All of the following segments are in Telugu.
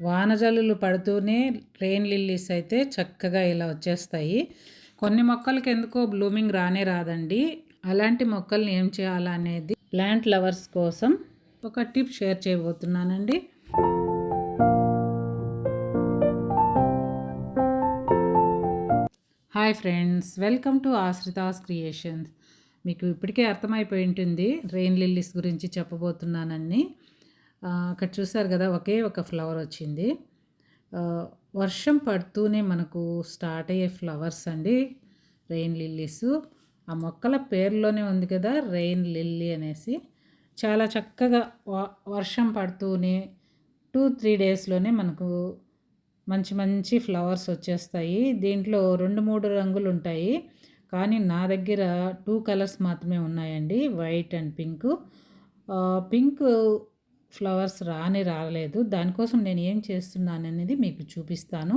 వానజల్లులు పడుతూనే రెయిన్ లిల్లీస్ అయితే చక్కగా ఇలా వచ్చేస్తాయి. కొన్ని మొక్కలకి ఎందుకో బ్లూమింగ్ రానే రాదండి. అలాంటి మొక్కల్ని ఏం చేయాలనేది ప్లాంట్ లవర్స్ కోసం ఒక tip share చేయబోతున్నానండి. Hi friends welcome to Ashrita's creations మీకు ఇప్పటికే అర్థమైపోయి ఉంటుంది రెయిన్ లిల్లీస్ గురించి చెప్పబోతున్నానని. అక్కడ చూసారు కదా ఒకే ఒక ఫ్లవర్ వచ్చింది. వర్షం పడుతూనే మనకు స్టార్ట్ అయ్యే ఫ్లవర్స్ అండి రెయిన్ లిల్లీస్. ఆ మొక్కల పేరులోనే ఉంది కదా రెయిన్ లిల్లీ అనేసి. చాలా చక్కగా వర్షం పడుతూనే టూ త్రీ డేస్లోనే మనకు మంచి మంచి ఫ్లవర్స్ వచ్చేస్తాయి. దీంట్లో రెండు మూడు రంగులు ఉంటాయి. కానీ నా దగ్గర టూ కలర్స్ మాత్రమే ఉన్నాయండి white and pink. Pink flowers రాని రాలేదు. దానికోసం నేను ఏం చేస్తున్నాను అనేది మీకు చూపిస్తాను.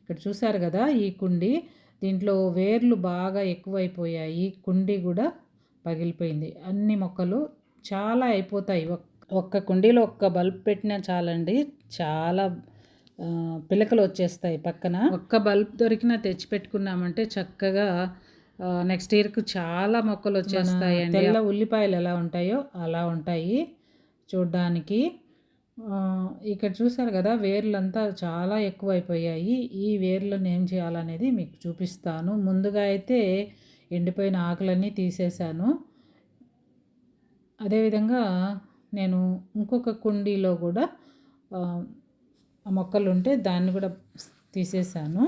ఇక్కడ చూసారు కదా ఈ కుండి. దీంట్లో వేర్లు బాగా ఎక్కువైపోయాయి. కుండి కూడా పగిలిపోయింది. అన్ని మొక్కలు చాలా అయిపోతాయి. ఒక్క కుండీలో ఒక్క బల్బ్ పెట్టినా చాలండి. చాలా పిలకలు వచ్చేస్తాయి పక్కన. ఒక్క బల్బ్ దొరికినా తెచ్చి పెట్టుకున్నామంటే చక్కగా నెక్స్ట్ ఇయర్కు చాలా మొక్కలు వచ్చేస్తాయి తెల్ల ఉల్లిపాయలు ఎలా ఉంటాయో అలా ఉంటాయి. చూడ్డానికి. ఇక్కడ చూసారు కదా వేర్లంతా చాలా ఎక్కువైపోయాయి. ఈ వేర్లను ఏం చేయాలనేది మీకు చూపిస్తాను. ముందుగా అయితే ఎండిపోయిన ఆకులన్నీ తీసేశాను. అదేవిధంగా నేను ఇంకొక కుండీలో కూడా మొక్కలు ఉంటే దాన్ని కూడా తీసేసాను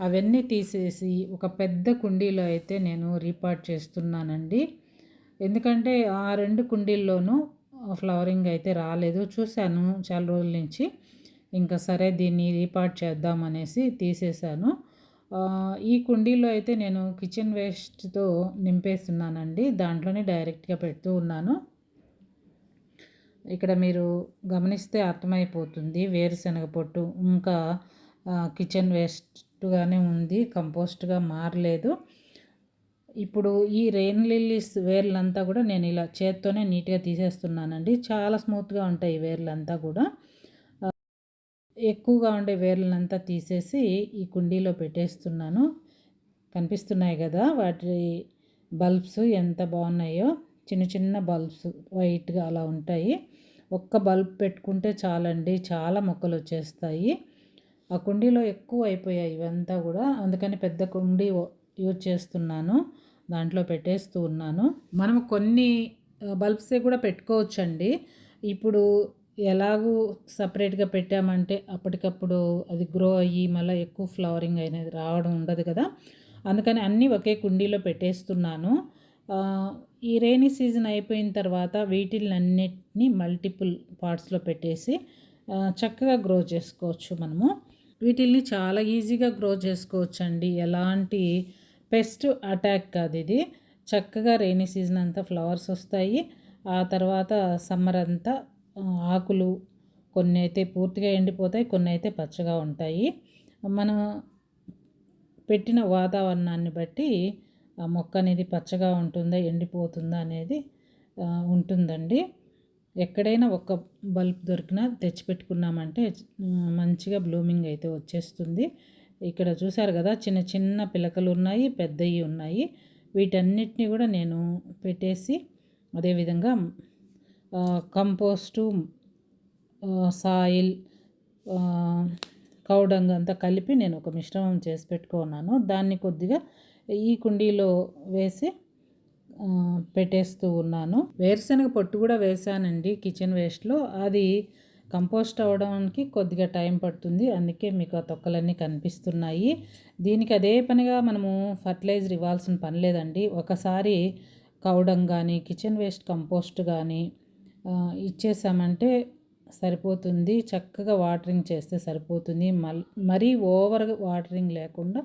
అవన్నీ తీసేసి ఒక పెద్ద కుండీలో అయితే నేను రీపార్ట్ చేస్తున్నానండి. ఎందుకంటే ఆ రెండు కుండీల్లోనూ ఫ్లవరింగ్ అయితే రాలేదు. చూశాను చాలా రోజుల నుంచి. ఇంకా సరే దీన్ని రీపార్ట్ చేద్దాం అనేసి తీసేశాను ఈ కుండీలో అయితే నేను కిచెన్ వేస్ట్తో నింపేస్తున్నానండి. దాంట్లోనే డైరెక్ట్గా పెడుతూ ఉన్నాను. ఇక్కడ మీరు గమనిస్తే అర్థమైపోతుంది. వేరుశనగ పొట్టు ఇంకా కిచెన్ వేస్ట్గానే ఉంది. కంపోస్ట్గా మారలేదు. ఇప్పుడు ఈ రెయిన్ లిల్లీస్ వేర్లంతా కూడా నేను ఇలా చేత్తోనే నీట్గా తీసేస్తున్నానండి. చాలా స్మూత్గా ఉంటాయి వేర్లంతా కూడా. ఎక్కువగా ఉండే వేర్లంతా తీసేసి ఈ కుండీలో పెట్టేస్తున్నాను. కనిపిస్తున్నాయి కదా వాటి బల్బ్స్ ఎంత బాగున్నాయో. చిన్న చిన్న బల్బ్స్ వైట్గా అలా ఉంటాయి. ఒక్క బల్బ్ పెట్టుకుంటే చాలండి. చాలా మొక్కలు వచ్చేస్తాయి. ఆ కుండీలో ఎక్కువ అయిపోయాయి ఇవంతా కూడా. అందుకని పెద్ద కుండీ యూజ్ చేస్తున్నాను. దాంట్లో పెట్టేస్తూ ఉన్నాను. మనం కొన్ని బల్బ్సే కూడా పెట్టుకోవచ్చండి. ఇప్పుడు ఎలాగూ సపరేట్గా పెట్టామంటే అప్పటికప్పుడు అది గ్రో అయ్యి మళ్ళీ ఎక్కువ ఫ్లవరింగ్ అనేది రావడం ఉండదు కదా. అందుకని అన్నీ ఒకే కుండీలో పెట్టేస్తున్నాను. ఈ రైనీ సీజన్ అయిపోయిన తర్వాత వీటిలన్నిటిని మల్టిపుల్ పార్ట్స్లో పెట్టేసి చక్కగా గ్రో చేసుకోవచ్చు మనము. వీటిల్ని చాలా ఈజీగా గ్రో చేసుకోవచ్చు అండి ఎలాంటి పెస్ట్ అటాక్ కాదు ఇది. చక్కగా రైనీ సీజన్ అంతా ఫ్లవర్స్ వస్తాయి. ఆ తర్వాత సమ్మర్ అంతా ఆకులు కొన్ని అయితే పూర్తిగా ఎండిపోతాయి కొన్ని అయితే పచ్చగా ఉంటాయి. మనం పెట్టిన వాతావరణాన్ని బట్టి ఆ మొక్క అనేది పచ్చగా ఉంటుందా ఎండిపోతుందా అనేది ఉంటుందండి. ఎక్కడైనా ఒక్క బల్బ్ దొరికినా తెచ్చిపెట్టుకున్నామంటే మంచిగా బ్లూమింగ్ అయితే వచ్చేస్తుంది. ఇక్కడ చూశారు కదా చిన్న చిన్న పిలకలు ఉన్నాయి పెద్దవి ఉన్నాయి. వీటన్నిటిని కూడా నేను పెట్టేసి అదేవిధంగా కంపోస్టు సాయిల్ కౌడంగ్ అంతా కలిపి నేను ఒక మిశ్రమం చేసి పెట్టుకున్నాను. దాన్ని కొద్దిగా ఈ కుండీలో వేసి పెట్టేస్తూ ఉన్నాను. వేరుశనగ పొట్టు కూడా వేసానండి కిచెన్ వేస్ట్లో. అది కంపోస్ట్ అవ్వడానికి కొద్దిగా టైం పడుతుంది. అందుకే మీకు ఆ తొక్కలన్నీ కనిపిస్తున్నాయి. దీనికి అదే పనిగా మనము ఫర్టిలైజర్ ఇవ్వాల్సిన పని లేదండి. ఒకసారి కౌడం కానీ కిచెన్ వేస్ట్ కంపోస్ట్ కానీ ఇచ్చేసామంటే సరిపోతుంది. చక్కగా వాటరింగ్ చేస్తే సరిపోతుంది. మల్ మరీ ఓవర్ వాటరింగ్ లేకుండా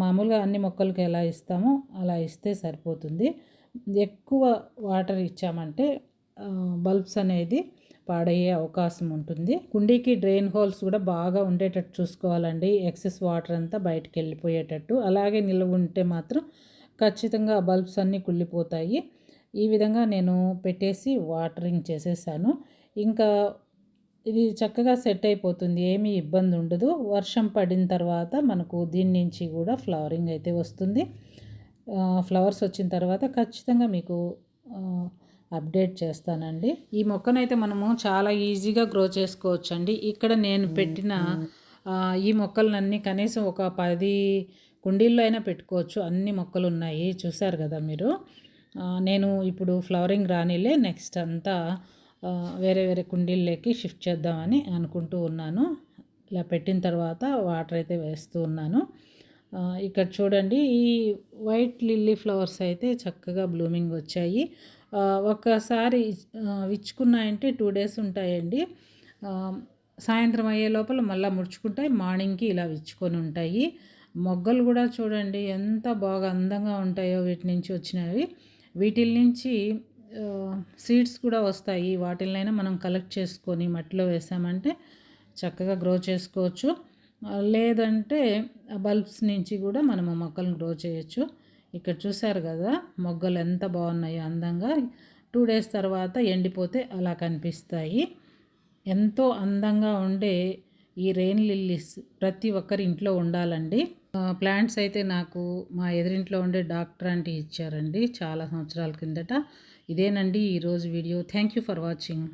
మామూలుగా అన్ని మొక్కలకి ఎలా ఇస్తామో అలా ఇస్తే సరిపోతుంది. ఎక్కువ వాటర్ ఇచ్చామంటే బల్బ్స్ అనేది పాడయ్యే అవకాశం ఉంటుంది. కుండీకి డ్రైన్ హోల్స్ కూడా బాగా ఉండేటట్టు చూసుకోవాలండి. ఎక్సెస్ వాటర్ అంతా బయటకు వెళ్ళిపోయేటట్టు. అలాగే నిల్వ ఉంటే మాత్రం ఖచ్చితంగా బల్బ్స్ అన్నీ కుళ్ళిపోతాయి. ఈ విధంగా నేను పెట్టేసి వాటరింగ్ చేసేసాను. ఇంకా ఇది చక్కగా సెట్ అయిపోతుంది. ఏమీ ఇబ్బంది ఉండదు. వర్షం పడిన తర్వాత మనకు దీని నుంచి కూడా ఫ్లవరింగ్ అయితే వస్తుంది. ఫ్లవర్స్ వచ్చిన తర్వాత ఖచ్చితంగా మీకు అప్డేట్ చేస్తానండి. ఈ మొక్కనైతే మనము చాలా ఈజీగా గ్రో చేసుకోవచ్చు అండి ఇక్కడ నేను పెట్టిన ఈ మొక్కలన్నీ కనీసం ఒక పది కుండీల్లో అయినా పెట్టుకోవచ్చు. అన్ని మొక్కలు ఉన్నాయి చూసారు కదా మీరు? నేను ఇప్పుడు ఫ్లవరింగ్ రానిలే నెక్స్ట్ అంతా వేరే వేరే కుండీల్లోకి షిఫ్ట్ చేద్దామని అనుకుంటూ ఉన్నాను. ఇలా పెట్టిన తర్వాత వాటర్ అయితే వేస్తూ ఉన్నాను. ఇక్కడ చూడండి ఈ వైట్ లిల్లీ ఫ్లవర్స్ అయితే చక్కగా బ్లూమింగ్ వచ్చాయి. ఒక్కసారి విచ్చుకున్నాయంటే టూ డేస్ ఉంటాయండి. సాయంత్రం అయ్యే లోపల మళ్ళీ ముడుచుకుంటాయి మార్నింగ్కి ఇలా విచ్చుకొని ఉంటాయి. మొగ్గలు కూడా చూడండి ఎంత బాగా అందంగా ఉంటాయో వీటి నుంచి వచ్చినవి. వీటి నుంచి సీడ్స్ కూడా వస్తాయి. వాటినైనా మనం కలెక్ట్ చేసుకొని మట్టిలో వేసామంటే చక్కగా గ్రో చేసుకోవచ్చు. లేదంటే బల్బ్స్ నుంచి కూడా మనము మొక్కలను గ్రో చేయొచ్చు. ఇక్కడ చూశారు కదా మొగ్గలు ఎంత బాగున్నాయో అందంగా. టూ డేస్ తర్వాత ఎండిపోతే అలా కనిపిస్తాయి. ఎంతో అందంగా ఉండే ఈ రెయిన్ లిల్లీస్ ప్రతి ఒక్కరి ఇంట్లో ఉండాలండి. ప్లాంట్స్ అయితే నాకు మా ఎదురింట్లో ఉండే డాక్టర్ అంటే ఇచ్చారండి చాలా సంవత్సరాల కిందట. ఇదేనండి ఈరోజు video. Thank you for watching.